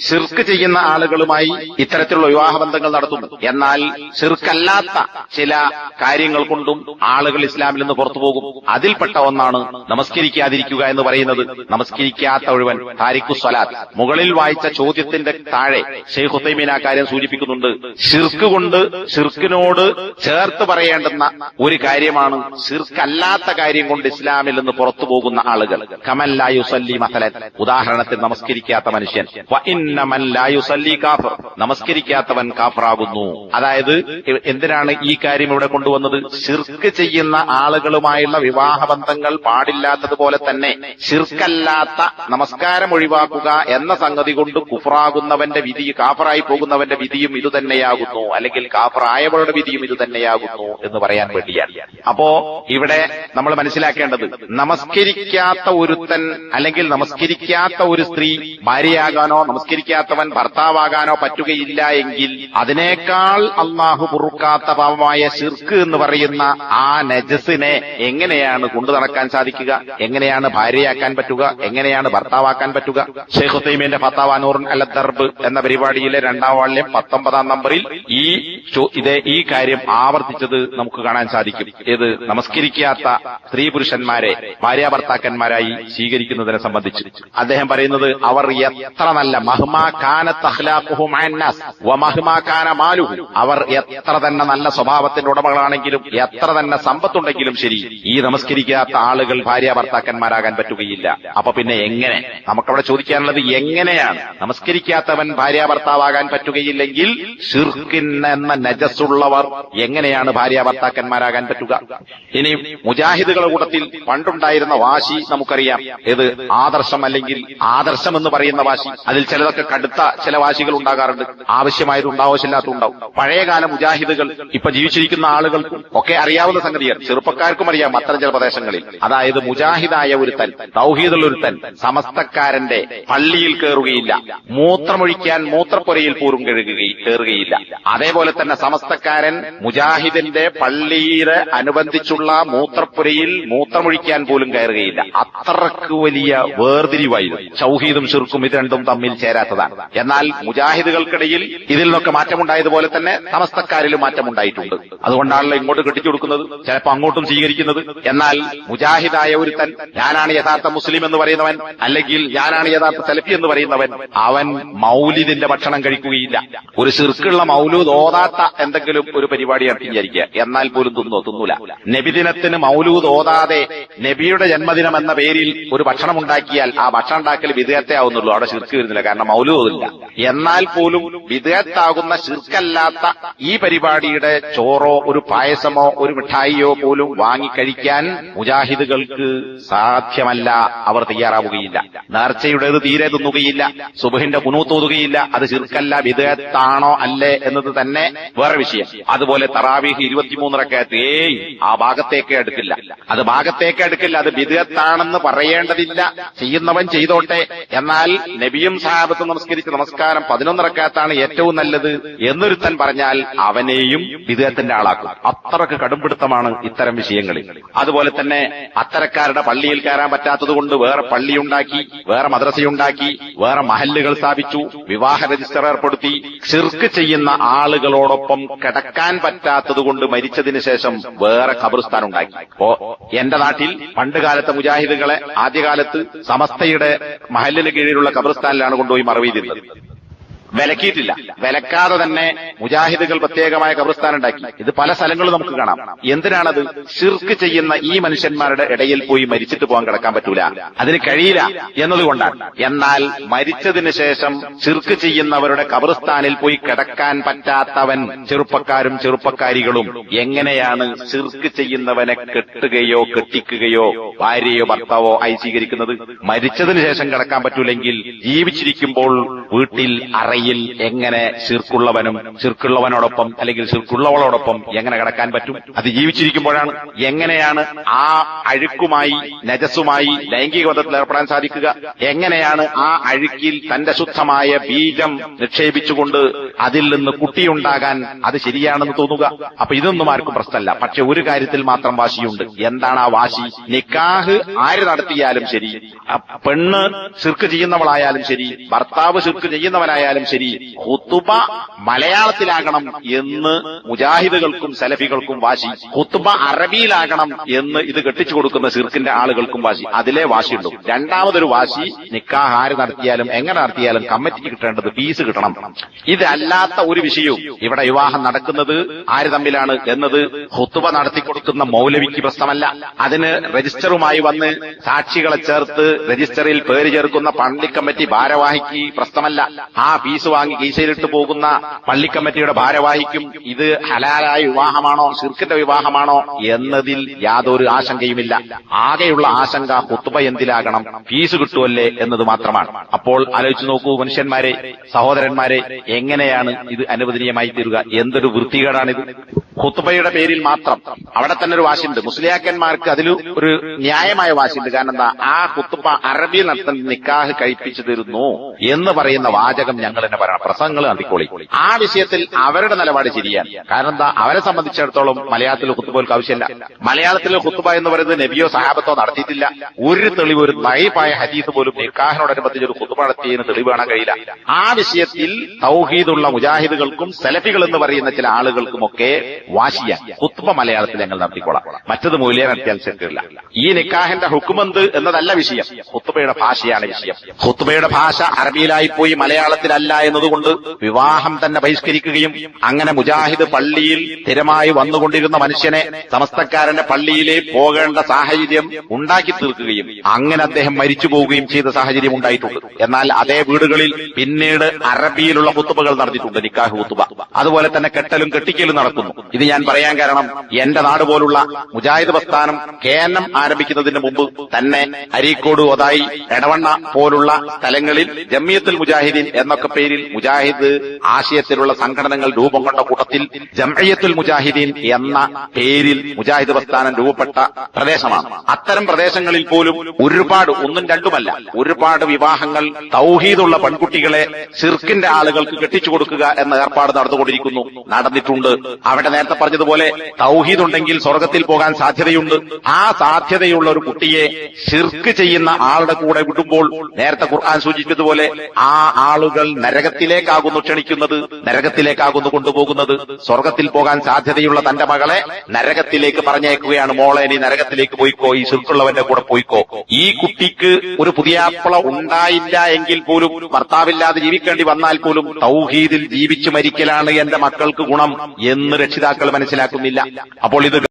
ഷിർക്ക് ചെയ്യുന്ന ആളുകളുമായി ഇത്തരത്തിലുള്ള വിവാഹബന്ധങ്ങൾ നടത്തുന്നു. എന്നാൽ ഷിർക്കല്ലാത്ത ചില കാര്യങ്ങൾ കൊണ്ടും ആളുകൾ ഇസ്ലാമിൽ നിന്ന് പുറത്തു പോകും. അതിൽപ്പെട്ട ഒന്നാണ് നമസ്കരിക്കാതിരിക്കുക എന്ന് പറയുന്നത് നമസ്കരിക്കാത്ത ഒഴിവൻ താരിഖു സ്വലാത്ത്. മുകളിൽ വായിച്ച ചോദ്യത്തിന്റെ താഴെ ഷെയ്ഖ് ഹുസൈമീൻ ആ കാര്യം സൂചിപ്പിക്കുന്നുണ്ട്. ഷിർക്ക് കൊണ്ട് ഷിർക്കിനോട് ചേർത്ത് പറയേണ്ടുന്ന ഒരു കാര്യമാണ് ഷിർക്കല്ലാത്ത കാര്യം കൊണ്ട് ഇസ്ലാമിൽ നിന്ന് പുറത്തു പോകുന്ന ആളുകൾ. കമല്ലായുസല്ലി മസലൻ ഉദാഹരണത്തിൽ നമസ്കരിക്കാത്ത മനുഷ്യൻ. നമസ്കരിക്കാത്തവൻ കാഫറാകുന്നു. അതായത് എന്തിനാണ് ഈ കാര്യം ഇവിടെ കൊണ്ടുവന്നത്? ശിർക്ക് ചെയ്യുന്ന ആളുകളുമായുള്ള വിവാഹ ബന്ധങ്ങൾ പാടില്ലാത്തതുപോലെ തന്നെ ഷിർക്കല്ലാത്ത നമസ്കാരം ഒഴിവാക്കുക എന്ന സംഗതി കൊണ്ട് കുഫറാകുന്നവന്റെ വിധി കാഫറായി പോകുന്നവന്റെ വിധിയും ഇതുതന്നെയാകുന്നു അല്ലെങ്കിൽ കാഫറായവളുടെ വിധിയും ഇതുതന്നെയാകുന്നു എന്ന് പറയാൻ വേണ്ടിയാണ്. അപ്പോ ഇവിടെ നമ്മൾ മനസ്സിലാക്കേണ്ടത് നമസ്കരിക്കാത്ത ഒരുത്തൻ അല്ലെങ്കിൽ നമസ്കരിക്കാത്ത ഒരു സ്ത്രീ ഭാര്യയാകാനോ നമസ്കരിക്കാത്തവൻ ഭർത്താവാകാനോ പറ്റുകയില്ല എങ്കിൽ അതിനേക്കാൾ അള്ളാഹു പൊറുക്കാത്ത പാവമായ ശിർക്ക് എന്ന് പറയുന്ന ആ നജസിനെ എങ്ങനെയാണ് കൊണ്ടു നടക്കാൻ സാധിക്കുക? എങ്ങനെയാണ് ഭാര്യയാക്കാൻ പറ്റുക? എങ്ങനെയാണ് ഭർത്താവാക്കാൻ പറ്റുക? ഷെയ്ഖ് ഹുസൈമിന്റെ ഫത്താവാനൂർ അല്ല ദർബ് എന്ന പരിപാടിയിലെ രണ്ടാം വാളിലെ പത്തൊമ്പതാം നമ്പറിൽ ഈ ഇതേ ഈ കാര്യം ആവർത്തിച്ചത് നമുക്ക് കാണാൻ സാധിക്കും. ഇത് നമസ്കരിക്കാത്ത സ്ത്രീ പുരുഷന്മാരെ ഭാര്യ ഭർത്താക്കന്മാരായി സ്വീകരിക്കുന്നതിനെ സംബന്ധിച്ച്. അദ്ദേഹം പറയുന്നത് അവർ എത്ര നല്ല മഹ്മാ അവർ എത്ര തന്നെ നല്ല സ്വഭാവത്തിന്റെ ഉടമകളാണെങ്കിലും എത്ര തന്നെ സമ്പത്തുണ്ടെങ്കിലും ശരി ഈ നമസ്കരിക്കാത്ത ആളുകൾ ഭാര്യ ഭർത്താക്കന്മാരാകാൻ പറ്റുകയില്ല. അപ്പൊ പിന്നെ എങ്ങനെ? നമുക്കവിടെ ചോദിക്കാനുള്ളത് എങ്ങനെയാണ്? നമസ്കരിക്കാത്തവൻ ഭാര്യ ഭർത്താവാകാൻ പറ്റുകയില്ലെങ്കിൽ എന്ന നജസ്സുള്ളവർ എങ്ങനെയാണ് ഭാര്യ ഭർത്താക്കന്മാരാകാൻ പറ്റുക? ഇനി മുജാഹിദുകളുടെ കൂട്ടത്തിൽ പണ്ടുണ്ടായിരുന്ന വാശി നമുക്കറിയാം. ഏത്? ആദർശം അല്ലെങ്കിൽ ആദർശം എന്ന് പറയുന്ന വാശി. അതിൽ ചിലതൊക്കെ കടുത്ത ചില വാശികൾ ഉണ്ടാകാറുണ്ട്. ആവശ്യമായത് ഉണ്ടാവശ്യമില്ലാത്ത ഉണ്ടാവും. പഴയകാല മുജാഹിദുകൾ ഇപ്പൊ ജീവിച്ചിരിക്കുന്ന ആളുകൾക്കും ഒക്കെ അറിയാവുന്ന സംഗതിയാണ്. ചെറുപ്പക്കാർക്കും അറിയാം അത്തരം ചില പ്രദേശങ്ങളിൽ അതായത് മുജാഹിദായ ഒരുത്തൻ തൗഹീദുള്ള ഒരുത്തൻ സമസ്തക്കാരന്റെ പള്ളിയിൽ കയറുകയില്ല മൂത്രമൊഴിക്കാൻ മൂത്രപ്പുരയിൽ പോലും കയറുകയില്ല അതേപോലെ തന്നെ സമസ്തക്കാരൻ മുജാഹിദിന്റെ പള്ളിയിൽ അനുബന്ധിച്ചുള്ള മൂത്രപ്പുരയിൽ മൂത്രമൊഴിക്കാൻ പോലും കയറുകയില്ല. അത്രയ്ക്ക് വലിയ വേർതിരിവായിരുന്നു. ചൌഹീദും ഷിർക്കും ഇത് രണ്ടും തമ്മിൽ ചേരാത്തതാണ് എന്നാൽ മുജാഹിദുകൾക്കിടയിൽ ഇതിൽ നിന്നൊക്കെ മാറ്റമുണ്ടായതുപോലെ തന്നെ സമസ്തക്കാരിലും മാറ്റമുണ്ടായിട്ടുണ്ട്. അതുകൊണ്ടാണല്ലോ ഇങ്ങോട്ട് കെട്ടിച്ചു കൊടുക്കുന്നത് ചിലപ്പോൾ അങ്ങോട്ടും സ്വീകരിക്കുന്നത്. എന്നാൽ മുജാഹിദായ ഒരുത്തൻ ഞാനാണ് യഥാർത്ഥ മുസ്ലിം എന്ന് പറയുന്നവൻ അല്ലെങ്കിൽ ഞാനാണ് യഥാർത്ഥ സെലഫി എന്ന് പറയുന്നവൻ അവൻ മൗലിദിന്റെ ഭക്ഷണം കഴിക്കുകയില്ല. ഒരു ശിർക്കുള്ള മൗലൂദ് ഓതാത്ത എന്തെങ്കിലും ഒരു പരിപാടി വിചാരിക്കുക എന്നാൽ പോലും തിന്നോ തിന്നൂല. നബിദിനത്തിന് മൗലൂദ് ഓതാതെ നബിയുടെ ജന്മദിനം എന്ന പേരിൽ ഒരു ഭക്ഷണം ഉണ്ടാക്കിയാൽ ആ ഭക്ഷണം ഉണ്ടാക്കൽ വിധേയത്തെ ആവുന്നുള്ളൂ. അവിടെ ശിർക്ക് വരുന്നില്ല. കാരണം മൗലൂദ് ഇല്ല എന്നാൽ പോലും വിധേയത്താകുന്ന ശിർക്കല്ലാത്ത ഈ പരിപാടിയുടെ ചോറോ ഒരു പായസമോ ഒരു മിഠായിയോ പോലും വാങ്ങിക്കഴിക്കാൻ മുജാഹിദുകൾക്ക് സാധ്യമല്ല. അവർ തയ്യാറാവുകയില്ല. നേർച്ചയുടേത് തീരെ തിന്നുകയില്ല. സുബഹിന്റെ കുനൂത്തോതുകയില്ല അത് ശിർക്കല്ല വിധേയത്താണോ അല്ലേ എന്നത് തന്നെ വേറെ വിഷയം. അതുപോലെ തറാവീഹ് ഇരുപത്തിമൂന്ന് റക്കയത്ത് ഏയ് ആ ഭാഗത്തേക്ക് എടുക്കില്ല. അത് ഭാഗത്തേക്ക് എടുക്കില്ല. അത് വിധേയത്താണെന്ന് പറയേണ്ടതില്ല. ചെയ്യുന്നവൻ ചെയ്തോട്ടെ. എന്നാൽ നബിയും സഹാബത്തും നമസ്കരിച്ച നമസ്കാരം പതിനൊന്നിറക്കാത്താണ് ഏറ്റവും നല്ലത് എന്നൊരുത്തൻ പറഞ്ഞാൽ അവനെയും ഇദ്ദേഹത്തിന്റെ ആളാക്കും. അത്രയ്ക്ക് കടുംപിടുത്തമാണ് ഇത്തരം വിഷയങ്ങളിൽ. അതുപോലെ തന്നെ അത്തരക്കാരുടെ പള്ളിയിൽ കയറാൻ പറ്റാത്തതുകൊണ്ട് വേറെ പള്ളിയുണ്ടാക്കി വേറെ മദ്രസയുണ്ടാക്കി വേറെ മഹല്ലുകൾ സ്ഥാപിച്ചു വിവാഹ രജിസ്റ്റർ ഏർപ്പെടുത്തി ഷിർക്ക് ചെയ്യുന്ന ആളുകളോടൊപ്പം കിടക്കാൻ പറ്റാത്തതുകൊണ്ട് മരിച്ചതിന് ശേഷം വേറെ ഖബർസ്ഥാൻ ഉണ്ടാക്കി. അപ്പോ എന്റെ നാട്ടിൽ പണ്ട് കാലത്തെ മുജാഹിദുകളെ ആദ്യകാലത്ത് സമസ്തയുടെ മഹല്ലിന് കീഴിലുള്ള ഖബർസ്ഥാനിലാണ് കൊണ്ടുപോയി മറവ് വിലക്കിയിട്ടില്ല. വിലക്കാതെ തന്നെ മുജാഹിദുകൾ പ്രത്യേകമായ കബർസ്ഥാനം ഉണ്ടാക്കി. ഇത് പല സ്ഥലങ്ങളും നമുക്ക് കാണാം. എന്തിനാണത് ഷിർക്ക് ചെയ്യുന്ന ഈ മനുഷ്യന്മാരുടെ ഇടയിൽ പോയി മരിച്ചിട്ട് പോകാൻ കിടക്കാൻ പറ്റൂല? അതിന് കഴിയില്ല എന്നതുകൊണ്ടാണ്. എന്നാൽ മരിച്ചതിന് ശേഷം ഷിർക്ക് ചെയ്യുന്നവരുടെ കബർസ്ഥാനിൽ പോയി കിടക്കാൻ പറ്റാത്തവൻ ചെറുപ്പക്കാരും ചെറുപ്പക്കാരികളും എങ്ങനെയാണ് ഷിർക്ക് ചെയ്യുന്നവനെ കെട്ടുകയോ കെട്ടിക്കുകയോ ഭാര്യയോ ഭർത്താവോ ആയി സ്വീകരിക്കുന്നത്? മരിച്ചതിന് ശേഷം കിടക്കാൻ പറ്റൂലെങ്കിൽ ജീവിച്ചിരിക്കുമ്പോൾ വീട്ടിൽ അറയിൽ എങ്ങനെ ശിർക്കുള്ളവനും ശിർക്കുള്ളവനോടൊപ്പം അല്ലെങ്കിൽ ശിർക്കുള്ളവളോടൊപ്പം എങ്ങനെ കിടക്കാൻ പറ്റും? അത് ജീവിച്ചിരിക്കുമ്പോഴാണ് എങ്ങനെയാണ് ആ അഴുക്കുമായി നജസുമായി ലൈംഗിക ബന്ധത്തിൽ ഏർപ്പെടാൻ സാധിക്കുക? എങ്ങനെയാണ് ആ അഴുക്കിൽ തന്റെ ശുദ്ധമായ ബീജം നിക്ഷേപിച്ചുകൊണ്ട് അതിൽ നിന്ന് കുട്ടിയുണ്ടാകാൻ അത് ശരിയാണെന്ന് തോന്നുക. അപ്പൊ ഇതൊന്നും ആർക്കും പ്രശ്നമല്ല. പക്ഷെ ഒരു കാര്യത്തിൽ മാത്രം വാശിയുണ്ട്. എന്താണ് ആ വാശി? നിക്കാഹ് ആര് നടത്തിയാലും ശരി. പെണ്ണ് ശിർക്ക് ചെയ്യുന്നവളായാലും ശരി. ഭർത്താവ് ശിർക്ക് ചെയ്യുന്നവനായാലും ശരി. ഹുത്തുബ മലയാളത്തിലാകണം എന്ന് മുജാഹിദുകൾക്കും സലഫികൾക്കും വാശി. ഹുത്തുബ അറബിയിലാകണം എന്ന് ഇത് കെട്ടിച്ചു കൊടുക്കുന്ന ശിർക്കിന്റെ ആളുകൾക്കും വാശി. അതിലെ വാശിയുള്ളൂ. രണ്ടാമതൊരു വാശി നിക്കാഹ് ആര് നടത്തിയാലും എങ്ങനെ നടത്തിയാലും കമ്മിറ്റിക്ക് കിട്ടേണ്ടത് ഫീസ് കിട്ടണം. ഇതല്ലാത്ത ഒരു വിഷയവും ഇവിടെ വിവാഹം നടക്കുന്നത് ആര് തമ്മിലാണ് എന്നത് ഹുത്തുവ നടത്തി കൊടുക്കുന്ന മൗലവിക്ക് പ്രശ്നമല്ല. അതിന് രജിസ്റ്ററുമായി വന്ന് സാക്ഷികളെ ചേർത്ത് രജിസ്റ്ററിൽ പേര് ചേർക്കുന്ന പള്ളി കമ്മിറ്റി ഭാരവാഹിക്ക് പ്രശ്നമല്ല. ആ ഫീസ് വാങ്ങി കീശയിലിട്ട് പോകുന്ന പള്ളി കമ്മിറ്റിയുടെ ഭാരവാഹിക്കും ഇത് ഹലാലായ വിവാഹമാണോ ശിർക്കിന്റെ വിവാഹമാണോ എന്നതിൽ യാതൊരു ആശങ്കയുമില്ല. ആകെയുള്ള ആശങ്ക ഹുത്തുബ എന്തിലാകണം? ഫീസ് കിട്ടുമല്ലേ എന്നത് മാത്രമാണ്. അപ്പോൾ ആലോചിച്ചു നോക്കൂ മനുഷ്യന്മാരെ സഹോദരന്മാരെ എങ്ങനെയാണ് ഇത് അനുവദനീയമായി തീരുക. എന്തൊരു വൃത്തികേടാണിത്. ഖുത്തുബയുടെ പേരിൽ മാത്രം. അവിടെ തന്നെ ഒരു വാശിയുണ്ട്. മുസ്ലിയാക്കന്മാർക്ക് അതിൽ ഒരു ന്യായമായ വാശിയുണ്ട്. കാരണം എന്താ? ആ ഖുത്തുബ അറബി നടത്തുന്ന നിക്കാഹ് കഴിപ്പിച്ചു തരുന്നു എന്ന് പറയുന്ന വാചകം ഞങ്ങൾ തന്നെ പറയണം. പ്രസംഗങ്ങൾ നടത്തിക്കോളി. ആ വിഷയത്തിൽ അവരുടെ നിലപാട് ശരിയാണ്. കാരണം എന്താ? അവരെ സംബന്ധിച്ചിടത്തോളം മലയാളത്തിൽ ഖുത്തുബകൾക്ക് ആവശ്യമില്ല. മലയാളത്തിലെ ഖുത്തുബ എന്ന് പറയുന്നത് നബിയോ സഹാബത്തോ നടത്തിയിട്ടില്ല. ഒരു തെളിവ് ഒരു നയിപ്പായ ഹദീസ് പോലും നിക്കാഹിനോടനുബന്ധിച്ച് ഒരു ഖുത്തുബ നടത്തിയതിന് തെളിവ് കാണാൻ കഴിയില്ല. ആ വിഷയത്തിൽ തൗഹീദുള്ള മുജാഹിദുകൾക്കും സെലഫികൾ എന്ന് പറയുന്ന ചില ആളുകൾക്കുമൊക്കെ വാശിയ കുത്തുബ മലയാളത്തിൽ ഞങ്ങൾ നടത്തിക്കോളാം. മറ്റത് മൂല്യം നടത്തിയാൽ ഈ നിക്കാഹിന്റെ ഹുക്കുമന്ത് എന്നതല്ല വിഷയം. ഹുത്തുബയുടെ ഭാഷയാണ് വിഷയം. ഹുത്തുബയുടെ ഭാഷ അറബിയിലായി പോയി മലയാളത്തിലല്ല എന്നതുകൊണ്ട് വിവാഹം തന്നെ ബഹിഷ്കരിക്കുകയും അങ്ങനെ മുജാഹിദ് പള്ളിയിൽ സ്ഥിരമായി വന്നുകൊണ്ടിരുന്ന മനുഷ്യനെ സമസ്തക്കാരന്റെ പള്ളിയിലെ പോകേണ്ട സാഹചര്യം ഉണ്ടാക്കി തീർക്കുകയും അങ്ങനെ അദ്ദേഹം മരിച്ചു പോവുകയും ചെയ്ത സാഹചര്യം ഉണ്ടായിട്ടുണ്ട്. എന്നാൽ അതേ വീടുകളിൽ പിന്നീട് അറബിയിലുള്ള കുത്തുബകൾ നടത്തിയിട്ടുണ്ട് നിക്കാഹ് കുത്തുബ. അതുപോലെ തന്നെ കെട്ടലും കെട്ടിക്കലും നടക്കുന്നു. ഇത് ഞാൻ പറയാൻ കാരണം എന്റെ നാട് പോലുള്ള മുജാഹിദ് പ്രസ്ഥാനം കേനം ആരംഭിക്കുന്നതിന് മുമ്പ് തന്നെ അരീക്കോട് ഒതായി എടവണ്ണ പോലുള്ള സ്ഥലങ്ങളിൽ ജമിയത്തുൽ മുജാഹിദീൻ എന്നൊക്കെ പേരിൽ മുജാഹിദ് ആശയത്തിലുള്ള സംഘടനകൾ രൂപം കൊണ്ട കൂട്ടത്തിൽ ജംഅയ്യത്തുൽ മുജാഹിദീൻ എന്ന പേരിൽ മുജാഹിദ് പ്രസ്ഥാനം രൂപപ്പെട്ട പ്രദേശമാണ്. അത്തരം പ്രദേശങ്ങളിൽ പോലും ഒരുപാട് ഒന്നും രണ്ടുമല്ല. ഒരുപാട് വിവാഹങ്ങൾ തൗഹീദുള്ള പെൺകുട്ടികളെ സിർക്കിന്റെ ആളുകൾക്ക് കെട്ടിച്ചു കൊടുക്കുക എന്ന ഏർപ്പാട് നടന്നുകൊണ്ടിരിക്കുന്നു. നടന്നിട്ടുണ്ട്. അവിടെ നേരത്തെ പറഞ്ഞതുപോലെ തൗഹീദ് ഉണ്ടെങ്കിൽ സ്വർഗത്തിൽ പോകാൻ സാധ്യതയുണ്ട്. ആ സാധ്യതയുള്ള ഒരു കുട്ടിയെ ഷിർക്ക് ചെയ്യുന്ന ആളുടെ കൂടെ വിടുമ്പോൾ നേരത്തെ ഖുർആൻ സൂചിപ്പിച്ചതുപോലെ ആ ആളുകൾ നരകത്തിലേക്കാകുന്നു ക്ഷണിക്കുന്നത് നരകത്തിലേക്കാകുന്നു കൊണ്ടുപോകുന്നത്. സ്വർഗത്തിൽ പോകാൻ സാധ്യതയുള്ള തന്റെ മകളെ നരകത്തിലേക്ക് പറഞ്ഞേക്കുകയാണ് മോളെ നീ നരകത്തിലേക്ക് പോയിക്കോ ഈ ശിർക്കുള്ളവന്റെ കൂടെ പോയിക്കോ. ഈ കുട്ടിക്ക് ഒരു പുതിയാപ്പള ഉണ്ടായില്ല എങ്കിൽ പോലും ഭർത്താവില്ലാതെ ജീവിക്കേണ്ടി വന്നാൽ പോലും തൗഹീദിൽ ജീവിച്ചു മരിക്കലാണ് എന്റെ മക്കൾക്ക് ഗുണം എന്ന് രക്ഷിതാക്കൾ മനസ്സിലാക്കുന്നില്ല. അപ്പോൾ ഇത്